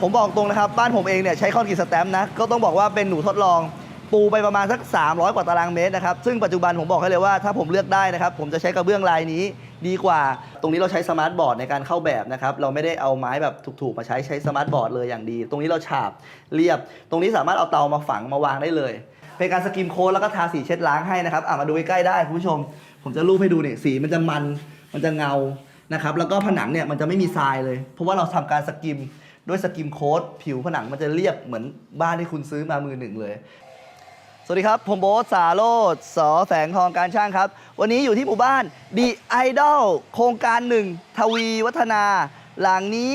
ผมบอกตรงนะครับ บ้านผมเองเนี่ยใช้คอนกรีตสแตมป์นะ ก็ต้องบอกว่าเป็นหนูทดลองปูไปประมาณสัก 300 กว่าตารางเมตรนะครับ ซึ่งปัจจุบันผมบอกให้เลยว่าถ้าผมเลือกได้นะครับ ผมจะใช้กระเบื้องลายนี้ดีกว่า ตรงนี้เราใช้สมาร์ทบอร์ดในการเข้าแบบนะครับ เราไม่ได้เอาไม้แบบถูกๆมาใช้ใช้สมาร์ทบอร์ดเลยอย่างดี ตรงนี้เราฉาบเรียบ ตรงนี้สามารถเอาเตามาฝังมาวางได้เลย เป็นการสกิมโค้ดแล้วก็ทาสีเช็ดล้างให้นะครับอะมาดูใกล้ๆได้คุณผู้ชม ผมจะรูปให้ดูเนี่ยสีมันจะมัน มันจะเงา นะครับ แล้วก็ผนังเนี่ยมันจะไม่มีทรายเลย เพราะว่าเราทำการสกิม ด้วยสกิมโค้ดผิวผนังมันจะเรียบเหมือนบ้านที่คุณซื้อมามือหนึ่งเลย สวัสดีครับ ผมโบ๊ทสาโรดสอแสงทองการช่างครับ วันนี้อยู่ที่หมู่บ้านดีไอดอลโครงการหนึ่งทวีวัฒนา หลังนี้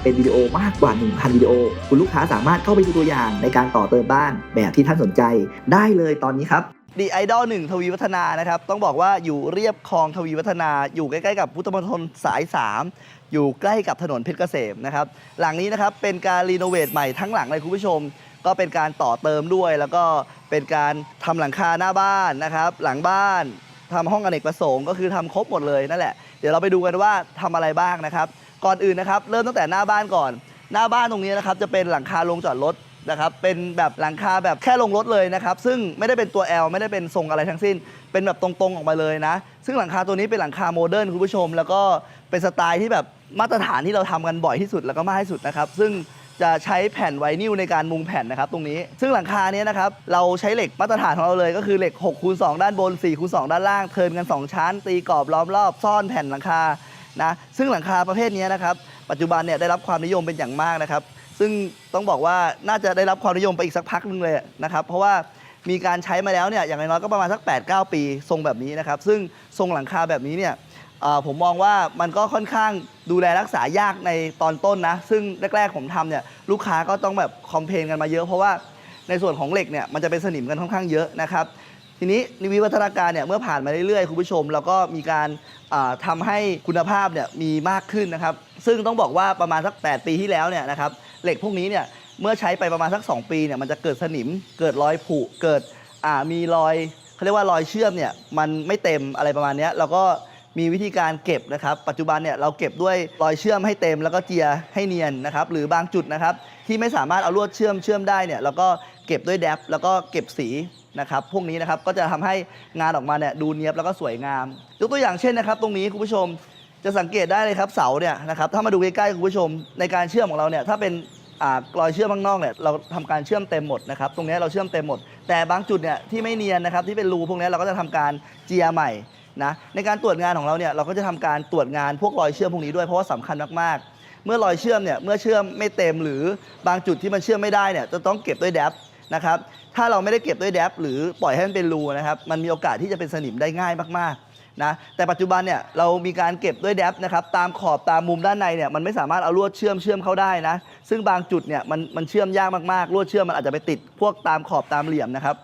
เป็นวิดีโอมากกว่า 1,000 วิดีโอ คุณลูกค้าสามารถเข้าไปดูตัวอย่างในการต่อเติมบ้านแบบที่ท่านสนใจได้เลยตอนนี้ครับดีไอดอลหนึ่งทวีวัฒนานะครับ ต้องบอกว่าอยู่เรียบคลองทวีวัฒนา อยู่ใกล้ๆกับพุทธมณฑลสาย 3 อยู่ใกล้กับถนนเพชรเกษมนะครับ หลังนี้นะครับเป็นการรีโนเวทใหม่ทั้งหลังเลยคุณผู้ชม ก็เป็นการต่อเติมด้วย แล้วก็เป็นการทำหลังคาหน้าบ้านนะครับ หลังบ้านทำห้องอเนกประสงค์ก็คือทำครบหมดเลยนั่นแหละ เดี๋ยวเราไปดูกันว่าทำอะไรบ้างนะครับ ก่อนอื่นนะครับ เริ่มตั้งแต่หน้าบ้านก่อน หน้าบ้านตรงนี้นะครับจะเป็นหลังคาลงจอดรถนะครับเป็นแบบหลังคาแบบแค่ลงรถเลยนะครับ ซึ่งไม่ได้เป็นตัว L ไม่ได้เป็นทรงอะไรทั้งสิ้น เป็นแบบตรงๆออกมาเลยนะ ซึ่งหลังคาตัวนี้เป็นหลังคาโมเดิร์นคุณผู้ชม แล้วก็เป็นสไตล์ที่แบบมาตรฐานที่เราทำกันบ่อยที่สุดแล้วก็มากที่สุดนะครับ ซึ่งจะใช้แผ่นไวนิลในการมุงแผ่นนะครับตรงนี้ ซึ่งหลังคาเนี้ยนะครับเราใช้เหล็กมาตรฐานของเราเลยก็คือเหล็ก6คูณ2ด้านบน4คูณ2ด้านล่างเทินกัน 2 ชั้น ตีกรอบล้อมรอบซ่อนแผ่นหลังคา นะซึ่งหลังคาประเภทนี้นะครับปัจจุบันเนี่ยได้รับความนิยมเป็นอย่างมากนะครับ ซึ่งต้องบอกว่าน่าจะได้รับความนิยมไปอีกสักพักหนึงเลยนะครับ เพราะว่ามีการใช้มาแล้วเนี่ยอย่างน้อยก็ประมาณสัก 8-9 ปีทรงแบบนี้นะครับ ซึ่งทรงหลังคาแบบนี้เนี่ยผมมองว่ามันก็ค่อนข้างดูแลรักษายากในตอนต้นนะ ซึ่งแรก ๆ ผมทำเนี่ยลูกค้าก็ต้องแบบคอมเพลนกันมาเยอะเพราะว่าในส่วนของเหล็กเนี่ยมันจะเป็นสนิมกันค่อนข้างเยอะนะครับ ทีนี้ในวิวัฒนาการเนี่ยเมื่อผ่านมาเรื่อยๆคุณผู้ชม แล้วก็มีการทำาให้คุณภาพเนี่ยมีมากขึ้นนะครับ ซึ่งต้องบอกว่าประมาณสัก 8 ปีที่แล้วเนี่ยนะครับเหล็กพวกนี้เนี่ยเมื่อใช้ไปประมาณสัก 2 ปีเนี่ยมันจะเกิดสนิมเกิดรอยผุเกิดมีรอยเขาเรียกว่ารอยเชื่อมเนี่ยมันไม่เต็มอะไรประมาณนี้เราก็มีวิธีการเก็บนะครับ ปัจจุบันเนี่ยเราเก็บด้วยรอยเชื่อมให้เต็ม แล้วก็เจียให้เนียนนะครับ หรือบางจุดนะครับ ที่ไม่สามารถเอาลวดเชื่อมเชื่อมได้เนี่ยเราก็เก็บด้วยแดบแล้วก็เก็บสี นะครับพวกนี้นะครับก็จะทำให้งานออกมาเนี่ยดูเนียบแล้วก็สวยงาม ยกตัวอย่างเช่นนะครับ ตรงนี้คุณผู้ชมจะสังเกตได้เลยครับเสาเนี่ยนะครับถ้ามาดูใกล้ๆคุณผู้ชมในการเชื่อมของเราเนี่ยถ้าเป็นอรอยเชื่อมข้างนอกเนี่ยเราทำการเชื่อมเต็มหมดนะครับตรงนี้เราเชื่อมเต็มหมด แต่บางจุดเนี่ยที่ไม่เนียนนะครับที่เป็นรูพวกนี้เราก็จะทำการเจียใหม่นะในการตรวจงานของเราเนี่ยเราก็จะทำการตรวจงานพวกรอยเชื่อมพวกนี้ด้วยเพราะว่าสำคัญมากๆ เมื่อรอยเชื่อมเนี่ยเมื่อเชื่อมไม่เต็มหรือบางจุดที่มันเชื่อมไม่ได้เนี่ยจะต้องเก็บด้วยแดบนะครับ ถ้าเราไม่ได้เก็บด้วยแดบหรือปล่อยให้มันเป็นรูนะครับ มันมีโอกาสที่จะเป็นสนิมได้ง่ายมากๆนะแต่ปัจจุบันเนี่ยเรามีการเก็บด้วยแดบนะครับตามขอบตามมุมด้านในเนี่ยมันไม่สามารถเอาลวดเชื่อมเชื่อมเข้าได้นะซึ่งบางจุดเนี่ยมันมันเชื่อมยากมากๆลวดเชื่อมมันอาจจะไปติดพวกตามขอบตามเหลี่ยมนะครับ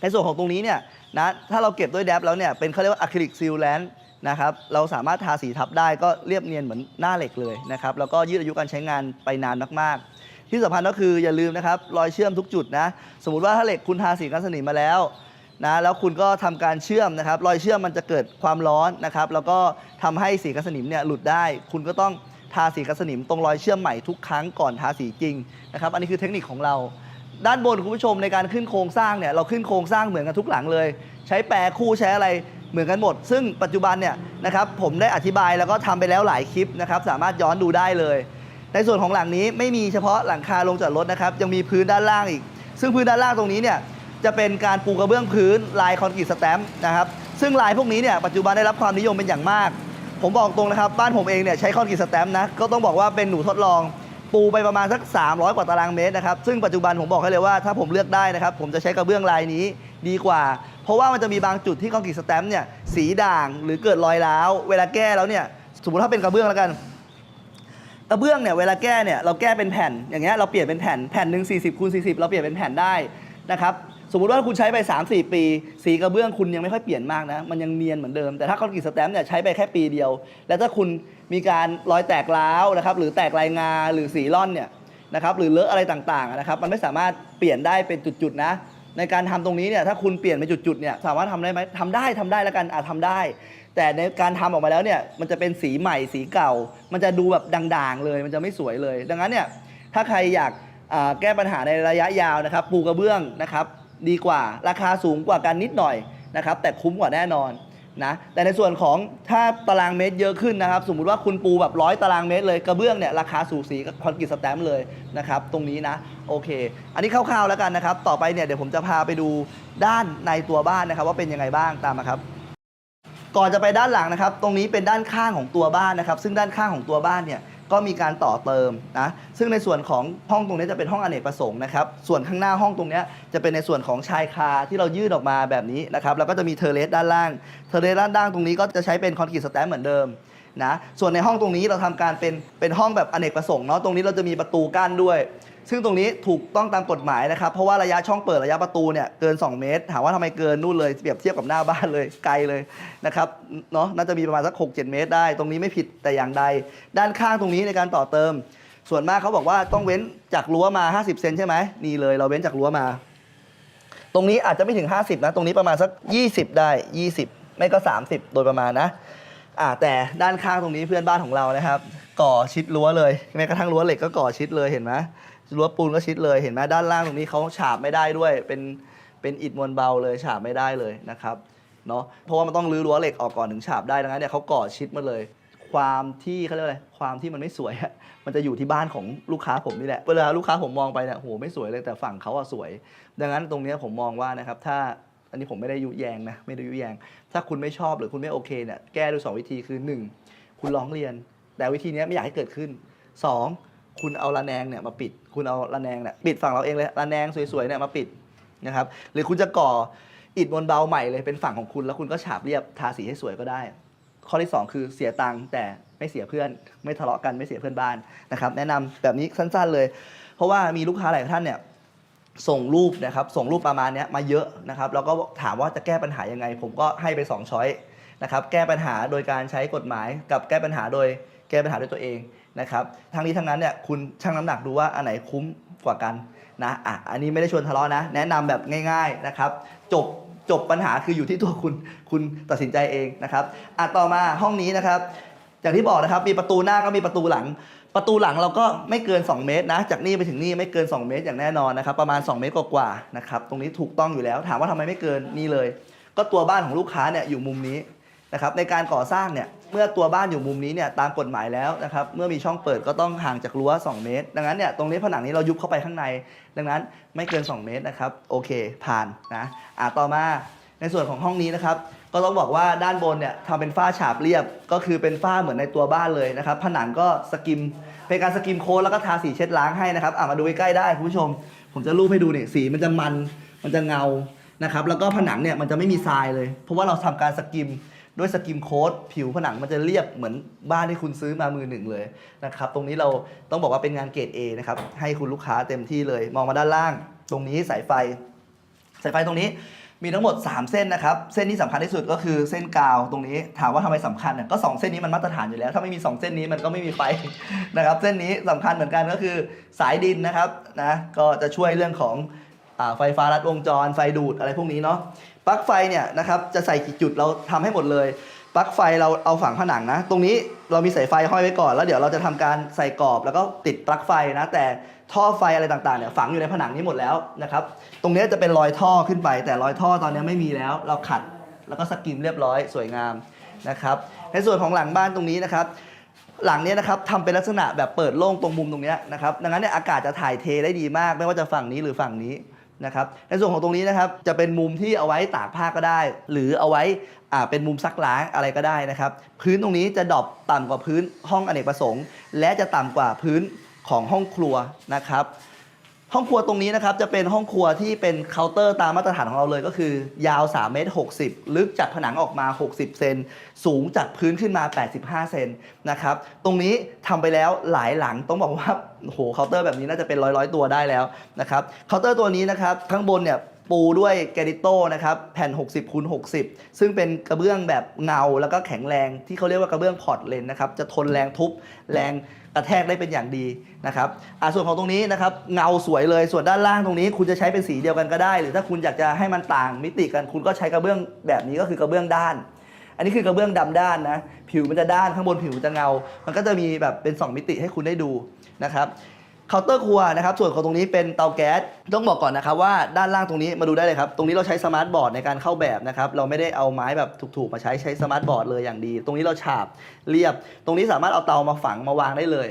ในส่วนของตรงนี้เนี่ยนะถ้าเราเก็บด้วยแดบแล้วเนี่ยเป็นเขาเรียกว่าอะคริลิกซีลแลนด์นะครับเราสามารถทาสีทับได้ก็เรียบเนียนเหมือนหน้าเหล็กเลยนะครับแล้วก็ยืดอายุการใช้งานไปนานมากๆ ที่สำคัญก็คืออย่าลืมนะครับรอยเชื่อมทุกจุดนะ สมมติว่าถ้าเหล็กคุณทาสีกันสนิมมาแล้วนะแล้วคุณก็ทำการเชื่อมนะครับ รอยเชื่อมมันจะเกิดความร้อนนะครับ แล้วก็ทำให้สีกันสนิมเนี่ยหลุดได้ คุณก็ต้องทาสีกันสนิมตรงรอยเชื่อมใหม่ทุกครั้งก่อนทาสีจริงนะครับ อันนี้คือเทคนิคของเรา ด้านบนคุณผู้ชมในการขึ้นโครงสร้างเนี่ยเราขึ้นโครงสร้างเหมือนกันทุกหลังเลย ใช้แปรคู่ใช้อะไรเหมือนกันหมด ซึ่งปัจจุบันเนี่ยนะครับผมได้อธิบายแล้วก็ทำไปแล้วหลายคลิปนะครับ สามารถย้อนดูได้เลย ในส่วนของหลังนี้ไม่มีเฉพาะหลังคาลงจอดรถนะครับ ยังมีพื้นด้านล่างอีก ซึ่งพื้นด้านล่างตรงนี้เนี่ยจะเป็นการปูกระเบื้องพื้นลายคอนกรีตสแตมป์นะครับ ซึ่งลายพวกนี้เนี่ยปัจจุบันได้รับความนิยมเป็นอย่างมาก ผมบอกตรงนะครับ บ้านผมเองเนี่ยใช้คอนกรีตสแตมป์นะ ก็ต้องบอกว่าเป็นหนูทดลอง ปูไปประมาณสัก 300 กว่าตารางเมตรนะครับ ซึ่งปัจจุบันผมบอกให้เลยว่าถ้าผมเลือกได้นะครับ ผมจะใช้กระเบื้องลายนี้ดีกว่า เพราะว่ามันจะมีบางจุดที่คอนกรีตสแตมป์เนี่ยสีด่างหรือเกิดรอยร้าว เวลาแก้แล้วเนี่ย สมมติถ้าเป็นกระเบื้องแล้วกัน กระเบื้องเนี่ยเวลาแก้เนี่ยเราแก้เป็นแผ่นอย่างเงี้ยเราเปลี่ยนเป็นแผ่นแผ่นหนึ่ง40คูณ40 เราเปลี่ยนเป็นแผ่นได้นะครับสมมติว่าคุณใช้ไป 3-4 ปี สีกระเบื้องคุณยังไม่ค่อยเปลี่ยนมากนะ มันยังเนียนเหมือนเดิม แต่ถ้าคอนกรีตสแตมป์เนี่ยใช้ไปแค่ปีเดียว แล้วถ้าคุณมีการรอยแตกร้าวนะครับหรือแตกลายงาหรือสีร่อนเนี่ยนะครับหรือเลอะอะไรต่างๆนะครับมันไม่สามารถเปลี่ยนได้เป็นจุดๆนะ ในการทำตรงนี้เนี่ยถ้าคุณเปลี่ยนเป็นจุดๆเนี่ยสามารถทำได้ไหมทำได้ทำได้แล้วกันอาจทำได้ แต่ในการทำออกมาแล้วเนี่ยมันจะเป็นสีใหม่สีเก่า มันจะดูแบบด่างๆเลย มันจะไม่สวยเลย ดังนั้นเนี่ยถ้าใครอยากแก้ปัญหาในระยะยาวนะครับปูกระเบื้องนะครับดีกว่าราคาสูงกว่ากันนิดหน่อยนะครับแต่คุ้มกว่าแน่นอน นะแต่ในส่วนของถ้าตารางเมตรเยอะขึ้นนะครับ สมมุติว่าคุณปูแบบร้อยตารางเมตรเลยกระเบื้องเนี่ยราคาสูสีกับคอนกรีตสแตมป์เลยนะครับตรงนี้นะโอเค อันนี้คร่าวๆแล้วกันนะครับ ต่อไปเนี่ยเดี๋ยวผมจะพาไปดูด้านในตัวบ้านนะครับ ว่าเป็นยังไงบ้างตามมาครับ ก่อนจะไปด้านหลังนะครับ ตรงนี้เป็นด้านข้างของตัวบ้านนะครับ ซึ่งด้านข้างของตัวบ้านเนี่ย ก็มีการต่อเติมนะซึ่งในส่วนของห้องตรงนี้จะเป็นห้องอเนกประสงค์นะครับส่วนข้างหน้าห้องตรงนี้จะเป็นในส่วนของชายคาที่เรายื่นออกมาแบบนี้นะครับแล้วก็จะมีเทเลสด้านล่าง เทเลสด้านล่างตรงนี้ก็จะใช้เป็นคอนกรีตสแตม์เหมือนเดิมนะส่วนในห้องตรงนี้เราทำการเป็นเป็นห้องแบบอเนกประสงค์เนาะตรงนี้เราจะมีประตูกั้นด้วย ซึ่งตรงนี้ถูกต้องตามกฎหมายนะครับ เพราะว่าระยะช่องเปิดระยะประตูเนี่ยเกิน 2 เมตร ถามว่าทำไมเกินนู่นเลยเปรียบเทียบกับหน้าบ้านเลยไกลเลยนะครับเนาะน่าจะมีประมาณสัก 6-7 เมตรได้ ตรงนี้ไม่ผิดแต่อย่างใด ด้านข้างตรงนี้ในการต่อเติม ส่วนมากเขาบอกว่าต้องเว้นจากรั้วมา 50 เซนใช่ไหมนี่เลยเราเว้นจากรั้วมา ตรงนี้อาจจะไม่ถึง 50 นะ ตรงนี้ประมาณสัก 20 ได้ 20 ไม่ก็ 30 โดยประมาณนะอ่าแต่ด้านข้างตรงนี้เพื่อนบ้านของเรานะครับ ก่อชิดรั้วเลยแม้กระทั่งรั้วเหล็กก็ก่อชิดเลยเห็นไหมรั้วปูนก็ชิดเลยเห็นไหมด้านล่างตรงนี้เขาฉาบไม่ได้ด้วย เป็นเป็นอิฐมวลเบาเลยฉาบไม่ได้เลยนะครับเนาะเพราะว่ามันต้องรื้อรั้วเหล็กออกก่อนถึงฉาบได้ดังนั้นเนี่ยเขาก่อชิดมาเลย ความที่เขาเรียกว่าอะไรความที่มันไม่สวยอะมันจะอยู่ที่บ้านของลูกค้าผมนี่แหละเวลาลูกค้าผมมองไปเนี่ยโหไม่สวยเลยแต่ฝั่งเขาอะสวย ดังนั้นตรงนี้ผมมองว่านะครับถ้าอันนี้ผมไม่ได้ยุแยงนะไม่ได้ยุแยง ถ้าคุณไม่ชอบหรือคุณไม่โอเคเนี่ยแก้ด้วยสวิธีคือ 1 คุณร้องเรียน แต่วิธีนี้ไม่อยากให้เกิดขึ้น 2 คุณเอาระแนงเนี่ยมาปิด คุณเอาระแนงเนี่ยปิดฝั่งเราเองเลยระแนงสวยๆเนี่ยมาปิดนะครับหรือคุณจะก่ออิฐมวลเบาใหม่เลยเป็นฝั่งของคุณแล้วคุณก็ฉาบเรียบทาสีให้สวยก็ได้ ข้อที่ 2 คือเสียตังค์แต่ไม่เสียเพื่อน ไม่ทะเลาะกันไม่เสียเพื่อนบ้านนะครับแนะนำแบบนี้สั้นๆเลย เพราะว่ามีลูกค้าหลายท่านเนี่ยส่งรูปนะครับส่งรูปประมาณนี้มาเยอะนะครับแล้วก็ถามว่าจะแก้ปัญหายังไง ผมก็ให้ไป2ช้อยนะครับแก้ปัญหาโดยการใช้กฎหมายกับแก้ปัญหาโดย แก้ปัญหาด้วยตัวเองนะครับทั้งนี้ทั้งนั้นเนี่ยคุณชั่งน้ำหนักดูว่าอันไหนคุ้มกว่ากันนะอะอันนี้ไม่ได้ชวนทะเลาะนะ แนะนำแบบง่าย ๆนะครับ จบจบปัญหาคืออยู่ที่ตัวคุณคุณตัดสินใจเองนะครับอะต่อมาห้องนี้นะครับอย่างที่บอกนะครับมีประตูหน้าก็มีประตูหลัง ประตูหลังเราก็ไม่เกิน 2 เมตรนะ จากนี่ไปถึงนี่ไม่เกิน 2 เมตรอย่างแน่นอนนะครับ ประมาณ 2 เมตรกว่าๆนะครับตรงนี้ถูกต้องอยู่แล้ว ถามว่าทำไมไม่เกินนี่เลย ก็ตัวบ้านของลูกค้าเนี่ยอยู่มุมนี้นะครับในการก่อสร้างเนี่ย เมื่อตัวบ้านอยู่มุมนี้เนี่ยตามกฎหมายแล้วนะครับเมื่อมีช่องเปิดก็ต้องห่างจากรั้ว 2 เมตร ดังนั้นเนี่ยตรงนี้ผนังนี้เรายุบเข้าไปข้างใน ดังนั้นไม่เกิน 2 เมตรนะครับโอเคผ่านนะอะต่อมาในส่วนของห้องนี้นะครับก็ต้องบอกว่าด้านบนเนี่ยทำเป็นฝ้าฉาบเรียบ ก็คือเป็นฝ้าเหมือนในตัวบ้านเลยนะครับผนังก็สกิมเป็นการสกิมโค้ดแล้วก็ทาสีเช็ดล้างให้นะครับอะมาดูใกล้ๆได้คุณผู้ชม ผมจะรูปให้ดูเนี่ยสีมันจะมันมันจะเงานะครับแล้วก็ผนังเนี่ยมันจะไม่มีทรายเลย เพราะว่าเราทำการสกิม ด้วยสกิมโค้ดผิวผนังมันจะเรียบเหมือนบ้านที่คุณซื้อมามือหนึ่งเลยนะครับตรงนี้เราต้องบอกว่าเป็นงานเกรด A นะครับให้คุณลูกค้าเต็มที่เลย มองมาด้านล่าง ตรงนี้สายไฟ สายไฟตรงนี้มีทั้งหมด 3 เส้นนะครับ เส้นที่สำคัญที่สุดก็คือเส้นกาวตรงนี้ถามว่าทำไมสำคัญเนี่ยก็ 2 เส้นนี้มันมาตรฐานอยู่แล้ว ถ้าไม่มี 2 เส้นนี้มันก็ไม่มีไฟนะครับ เส้นนี้สำคัญเหมือนกันก็คือสายดินนะครับนะก็จะช่วยเรื่องของ ไฟฟ้ารัดวงจรไฟดูดอะไรพวกนี้เนาะปลั๊กไฟเนี่ยนะครับจะใส่กี่จุดเราทำให้หมดเลยปลั๊กไฟเราเอาฝังผนังนะ ตรงนี้เรามีสายไฟห้อยไว้ก่อน แล้วเดี๋ยวเราจะทำการใส่กรอบ แล้วก็ติดปลั๊กไฟนะ แต่ท่อไฟอะไรต่างๆเนี่ยฝังอยู่ในผนังนี้หมดแล้วนะครับ ตรงนี้จะเป็นรอยท่อขึ้นไป แต่รอยท่อตอนนี้ไม่มีแล้ว เราขัดแล้วก็สกิมเรียบร้อยสวยงามนะครับในส่วนของหลังบ้านตรงนี้นะครับหลังนี้นะครับทำเป็นลักษณะแบบเปิดโล่งตรงมุมตรงนี้นะครับดังนั้นเนี่ยอากาศจะถ่ายเทได้ดีมาก ไม่ว่าจะฝั่งนี้หรือฝั่งนี้ นะครับในส่วนของตรงนี้นะครับจะเป็นมุมที่เอาไว้ตากผ้าก็ได้ หรือเอาไว้อ่าเป็นมุมซักล้างอะไรก็ได้นะครับ พื้นตรงนี้จะดรอปต่ำกว่าพื้นห้องอเนกประสงค์ และจะต่ำกว่าพื้นของห้องครัวนะครับ ห้องครัวตรงนี้นะครับจะเป็นห้องครัวที่เป็นเคาน์เตอร์ตามมาตรฐานของเราเลยก็คือ ยาว3เมตร60 ลึกจากผนังออกมา 60 เซนสูงจากพื้นขึ้นมา 85 เซนนะครับตรงนี้ทำไปแล้วหลายหลังต้องบอกว่าโหเคาน์เตอร์แบบนี้น่าจะเป็นร้อยร้อยๆตัวได้แล้วนะครับเคาน์เตอร์ตัวนี้นะครับข้างบนเนี่ย ปูด้วยแกริโต้นะครับแผ่น 60คูณ60 ซึ่งเป็นกระเบื้องแบบเงาแล้วก็แข็งแรงที่เขาเรียกว่ากระเบื้องพอร์ตเลนนะครับจะทนแรงทุบแรงกระแทกได้เป็นอย่างดีนะครับอ่าส่วนของตรงนี้นะครับเงาสวยเลยส่วนด้านล่างตรงนี้ คุณจะใช้เป็นสีเดียวกันก็ได้ หรือถ้าคุณอยากจะให้มันต่างมิติกันคุณก็ใช้กระเบื้องแบบนี้ก็คือกระเบื้องด้าน อันนี้คือกระเบื้องดำด้านนะผิวมันจะด้านข้างบนผิวจะเงา มันก็จะมีแบบเป็น 2 มิติให้คุณได้ดูนะครับ เคาน์เตอร์ครัวนะครับส่วนของตรงนี้เป็นเตาแก๊สต้องบอกก่อนนะครับว่าด้านล่างตรงนี้มาดูได้เลยครับ ตรงนี้เราใช้สมาร์ทบอร์ดในการเข้าแบบนะครับเราไม่ได้เอาไม้แบบถูกๆ มาใช้ใช้สมาร์ทบอร์ดเลยอย่างดี ตรงนี้เราฉาบเรียบ ตรงนี้สามารถเอาเตามาฝังมาวางได้เลย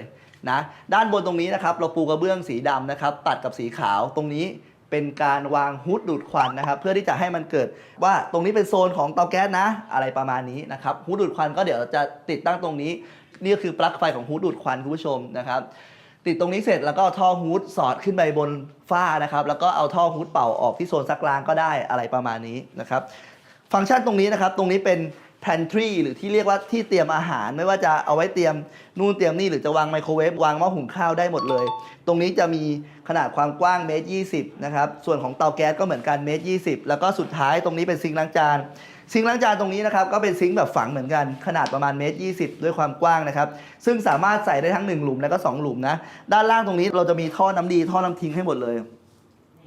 นะด้านบนตรงนี้นะครับเราปูกระเบื้องสีดำนะครับตัดกับสีขาวตรงนี้เป็นการวางฮูดดูดควันนะครับ เพื่อที่จะให้มันเกิดว่าตรงนี้เป็นโซนของเตาแก๊สนะ อะไรประมาณนี้นะครับฮูดดูดควันก็เดี๋ยวจะติดตั้งตรงนี้ นี่ก็คือปลั๊กไฟของฮูดดูดควันคุณผู้ชมนะครับ ติดตรงนี้เสร็จแล้วก็เอาท่อฮูดสอดขึ้นไปบนฝ้านะครับ แล้วก็เอาท่อฮูดเป่าออกที่โซนซักล้างก็ได้อะไรประมาณนี้นะครับ ฟังก์ชันตรงนี้นะครับ ตรงนี้เป็น pantry หรือที่เรียกว่าที่เตรียมอาหาร ไม่ว่าจะเอาไว้เตรียมนู่นเตรียมนี่หรือจะวางไมโครเวฟวางหม้อหุงข้าวได้หมดเลย ตรงนี้จะมีขนาดความกว้างเมตรยีนะครับ ส่วนของเตาแก๊สก็เหมือนกันเมตรยีแล้วก็สุดท้ายตรงนี้เป็นซิงค์ล้างจาน ซิงค์ล้างจานตรงนี้นะครับก็เป็นซิงค์แบบฝังเหมือนกันขนาดประมาณเมตรยีด้วยความกว้างนะครับซึ่งสามารถใส่ได้ทั้ง 1 หลุมและก็ 2 หลุมนะด้านล่างตรงนี้เราจะมีท่อน้ำดีท่อน้ำทิ้งให้หมดเลย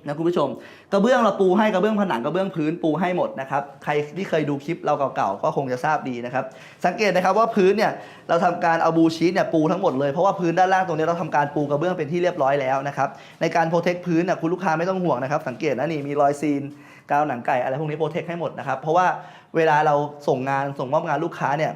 นะคุณผู้ชมกระเบื้องเราปูให้กระเบื้องผนังกระเบื้องพื้นปูให้หมดนะครับใครที่เคยดูคลิปเราเก่าๆก็คงจะทราบดีนะครับสังเกตนะครับว่าพื้นเนี่ยเราทำการเอาบูชีตเนี่ยปูทั้งหมดเลยเพราะว่าพื้นด้านล่างตรงนี้เราทำการปูกระเบื้องเป็นที่เรียบร้อยแล้วนะครับในการโปรเทคพื้นน่ยคุณลูกค้าไม่ต้องห่วงนะครับสังเกตนะนี่มีรอยซีน กาวหนังไก่อะไรพวกนี้โปรเทคให้หมดนะครับเพราะว่าเวลาเราส่งงานส่งมอบงานลูกค้าเนี่ย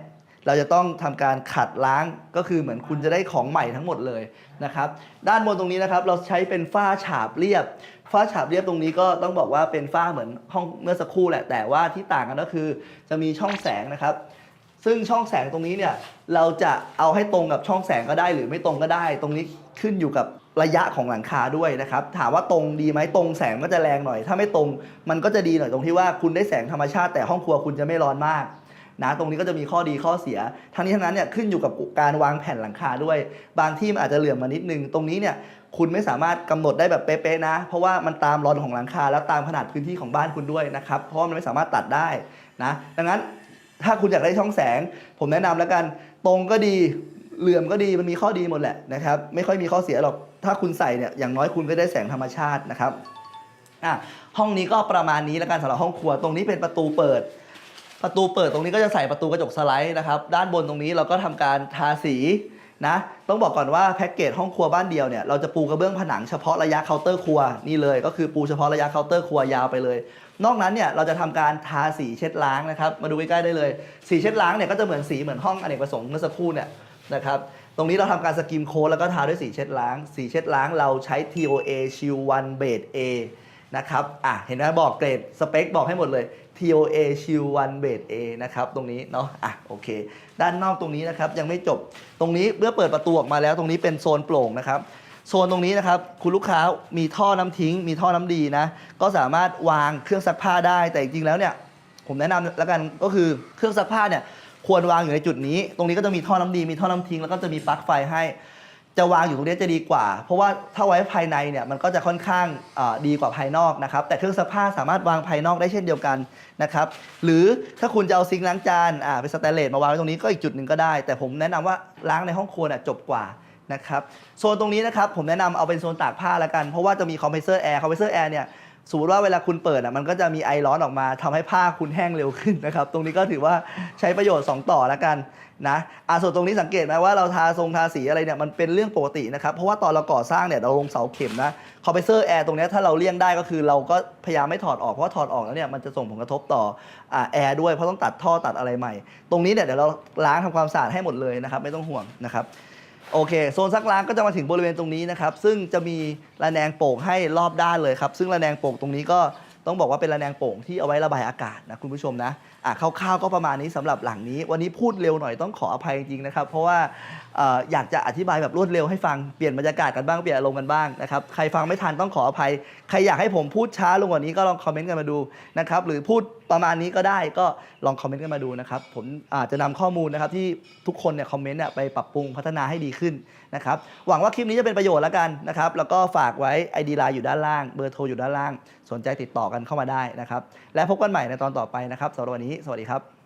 เราจะต้องทำการขัดล้างก็คือเหมือนคุณจะได้ของใหม่ทั้งหมดเลยนะครับด้านบนตรงนี้นะครับเราใช้เป็นฝ้าฉาบเรียบ ฝ้าฉาบเรียบตรงนี้ก็ต้องบอกว่าเป็นฝ้าเหมือนห้องเมื่อสักครู่แหละ แต่ว่าที่ต่างกันก็คือจะมีช่องแสงนะครับ ซึ่งช่องแสงตรงนี้เนี่ยเราจะเอาให้ตรงกับช่องแสงก็ได้ หรือไม่ตรงก็ได้ ตรงนี้ขึ้นอยู่กับ ระยะของหลังคาด้วยนะครับ ถามว่าตรงดีไหมตรงแสงก็จะแรงหน่อย ถ้าไม่ตรงมันก็จะดีหน่อยตรงที่ว่าคุณได้แสงธรรมชาติแต่ห้องครัวคุณจะไม่ร้อนมากนะตรงนี้ก็จะมีข้อดีข้อเสีย ทั้งนี้ทั้งนั้นเนี่ยขึ้นอยู่กับการวางแผ่นหลังคาด้วย บางที่มันอาจจะเหลื่อมมานิดนึง ตรงนี้เนี่ยคุณไม่สามารถกำหนดได้แบบเป๊ะๆนะ เพราะว่ามันตามรอนของหลังคา แล้วตามขนาดพื้นที่ของบ้านคุณด้วยนะครับ เพราะมันไม่สามารถตัดได้นะ ดังนั้นถ้าคุณอยากได้ช่องแสง ผมแนะนำแล้วกัน ตรงก็ดี เหลื่อมก็ดี มันมีข้อดีหมดแหละนะครับ ไม่ค่อยมีข้อเสียหรอก ถ้าคุณใส่เนี่ยอย่างน้อยคุณก็ได้แสงธรรมชาตินะครับอะห้องนี้ก็ประมาณนี้แล้วกันสำหรับห้องครัวตรงนี้เป็นประตูเปิด ประตูเปิดตรงนี้ก็จะใส่ประตูกระจกสไลด์นะครับ ด้านบนตรงนี้เราก็ทำการทาสีนะต้องบอกก่อนว่าแพ็กเกจห้องครัวบ้านเดียวเนี่ยเราจะปูกระเบื้องผนังเฉพาะระยะเคาน์เตอร์ครัวนี่เลย ก็คือปูเฉพาะระยะเคาน์เตอร์ครัวยาวไปเลย นอกนั้นเนี่ยเราจะทำการทาสีเช็ดล้างนะครับ มาดูใกล้ๆได้เลย สีเช็ดล้างเนี่ยก็จะเหมือนสีเหมือนห้องอเนกประสงค์เมื่อสักครู่เนี่ยนะครับ ตรงนี้เราทำการสกิมโค้ดแล้วก็ทาด้วยสีเช็ดล้าง สีเช็ดล้างเราใช้ TOA Shield 1 Base A นะครับ อะ เห็นไหมบอกเกรดสเปคบอกให้หมดเลย TOA Shield 1 Base A นะครับ ตรงนี้เนาะ อะ โอเค ด้านนอกตรงนี้นะครับยังไม่จบ ตรงนี้เมื่อเปิดประตูออกมาแล้ว ตรงนี้เป็นโซนโปร่งนะครับโซนตรงนี้นะครับคุณลูกค้ามีท่อน้ำทิ้ง มีท่อน้ำดีนะ ก็สามารถวางเครื่องซักผ้าได้แต่จริงๆแล้วเนี่ย ผมแนะนำแล้วกันก็คือเครื่องซักผ้าเนี่ย ควรวางอยู่ในจุดนี้ ตรงนี้ก็จะมีท่อน้ำดีมีท่อน้ำทิ้งแล้วก็จะมีปลั๊กไฟให้ จะวางอยู่ตรงนี้จะดีกว่า เพราะว่าถ้าไว้ภายในเนี่ยมันก็จะค่อนข้างดีกว่าภายนอกนะครับ แต่เครื่องซักผ้าสามารถวางภายนอกได้เช่นเดียวกันนะครับ หรือถ้าคุณจะเอาซิงค์ล้างจานอ่าเป็นสแตนเลสมาวางไว้ตรงนี้ก็อีกจุดหนึ่งก็ได้ แต่ผมแนะนำว่าล้างในห้องครัวน่ะจบกว่านะครับ โซนตรงนี้นะครับผมแนะนำเอาเป็นโซนตากผ้าแล้วกัน เพราะว่าจะมีคอมเพรสเซอร์แอร์ คอมเพรสเซอร์แอร์เนี่ย สมมติว่าเวลาคุณเปิดอะมันก็จะมีไอร้อนออกมาทำให้ผ้าคุณแห้งเร็วขึ้นนะครับ ตรงนี้ก็ถือว่าใช้ประโยชน์ 2 ต่อแล้วกันนะอะส่วนตรงนี้สังเกตไหมว่าเราทาทรงทาสีอะไรเนี่ยมันเป็นเรื่องปกตินะครับ เพราะว่าตอนเราก่อสร้างเนี่ยเราลงเสาเข็มนะคอมเพรสเซอร์แอร์ตรงนี้ถ้าเราเลี่ยงได้ก็คือเราก็พยายามไม่ถอดออกเพราะถอดออกแล้วเนี่ยมันจะส่งผลกระทบต่ออ่าแอร์ด้วยเพราะต้องตัดท่อตัดอะไรใหม่ ตรงนี้เนี่ยเดี๋ยวเราล้างทำความสะอาดให้หมดเลยนะครับ ไม่ต้องห่วงนะครับ โอเค โซนซักล้างก็จะมาถึงบริเวณตรงนี้นะครับ ซึ่งจะมีระแนงโป่งให้รอบด้านเลยครับ ซึ่งระแนงโป่งตรงนี้ก็ต้องบอกว่าเป็นระแนงโป่งที่เอาไว้ระบายอากาศนะคุณผู้ชมนะ อะคร่าวๆก็ประมาณนี้สำหรับหลังนี้ วันนี้พูดเร็วหน่อยต้องขออภัยจริงๆนะครับ เพราะว่าเอ่ออยากจะอธิบายแบบรวดเร็วให้ฟังเปลี่ยนบรรยากาศกันบ้างเปลี่ยนอารมณ์กันบ้างนะครับใครฟังไม่ทันต้องขออภัย ใครอยากให้ผมพูดช้าลงกว่านี้ก็ลองคอมเมนต์กันมาดูนะครับหรือพูดประมาณนี้ก็ได้ก็ลองคอมเมนต์กันมาดูนะครับผมอาจจะนำข้อมูลนะครับที่ทุกคนเนี่ยคอมเมนต์เนี่ยไปปรับปรุงพัฒนาให้ดีขึ้นนะครับหวังว่าคลิปนี้จะเป็นประโยชน์แล้วกันนะครับแล้วก็ฝากไว้ ID ไลน์อยู่ด้านล่างเบอร์โทรอยู่ด้านล่าง สนใจติดต่อกันเข้ามาได้นะครับและพบกันใหม่ในตอนต่อไปนะครับสำหรับวันนี้ สวัสดีครับ